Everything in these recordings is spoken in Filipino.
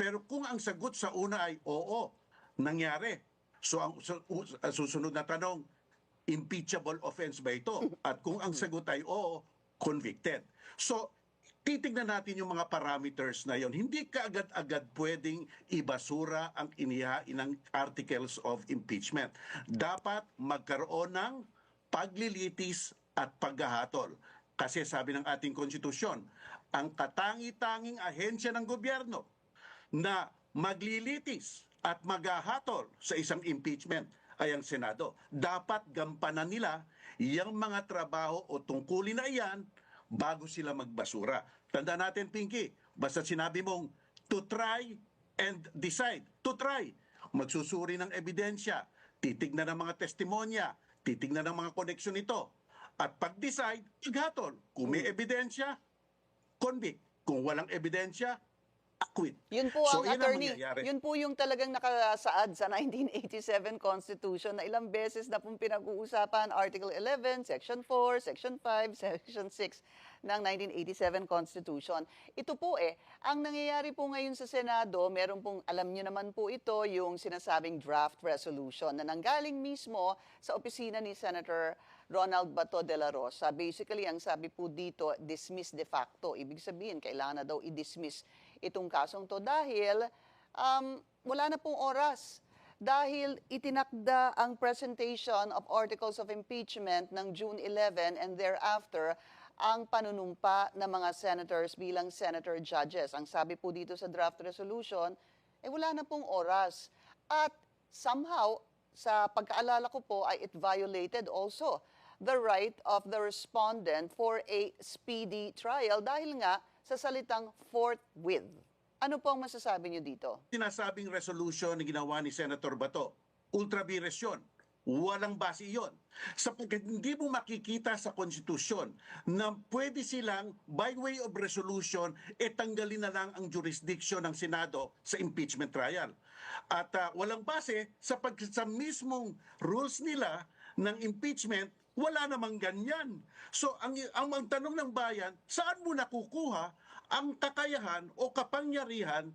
Pero kung ang sagot sa una ay oo, nangyari. So ang susunod na tanong, impeachable offense ba ito? At kung ang sagot ay oo, convicted. So titignan natin yung mga parameters na yon. Hindi kaagad-agad pwedeng ibasura ang inihain ng articles of impeachment. Dapat magkaroon ng paglilitis at paghahatol. Kasi sabi ng ating konstitusyon, ang katangi-tanging ahensya ng gobyerno na maglilitis at maghahatol sa isang impeachment ay ang Senado. Dapat gampanan nila yung mga trabaho o tungkulin na iyan bago sila magbasura. Tanda natin, Pinky, basta sinabi mong to try and decide. To try. Magsusuri ng ebidensya, titignan ng mga testimonya, titignan ng mga koneksyon nito. At pag-decide, paghatol. Kung may ebidensya, convict. Kung walang ebidensya, acquit. Yun po So, ang ang attorney, mangyayari. yun po yung talagang nakasaad sa 1987 Constitution na ilang beses na pong pinag-uusapan Article 11, Section 4, Section 5, Section 6 ng 1987 Constitution. Ito po eh, ang nangyayari po ngayon sa Senado, meron pong, alam niyo naman po ito, yung sinasabing draft resolution na nanggaling mismo sa opisina ni Senator Ronald Bato de la Rosa. Basically, ang sabi po dito, dismiss de facto. Ibig sabihin, kailangan na daw i-dismiss itong kasong to dahil um, wala na pong oras. Dahil itinakda ang presentation of articles of impeachment ng June 11 and thereafter ang panunumpa ng mga senators bilang senator judges. Ang sabi po dito sa draft resolution, eh wala na pong oras. At somehow, sa pagkaalala ko po, ay it violated also the right of the respondent for a speedy trial dahil nga sa salitang forthwith. Ano po ang masasabi niyo dito? sinasabing resolution na ginawa ni Senator Bato, ultra yun. Walang base iyon. Sapagkat hindi mo makikita sa konstitusyon na pwede silang, by way of resolution, e tanggalin na lang ang jurisdiction ng Senado sa impeachment trial. At ah, walang base sapagkat sa mismong rules nila ng impeachment, wala namang ganyan. So ang, ang, ang tanong ng bayan, saan mo nakukuha ang kakayahan o kapangyarihan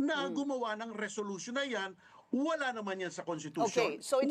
na gumawa ng resolution na yan, wala naman yan sa konstitusyon. Okay, so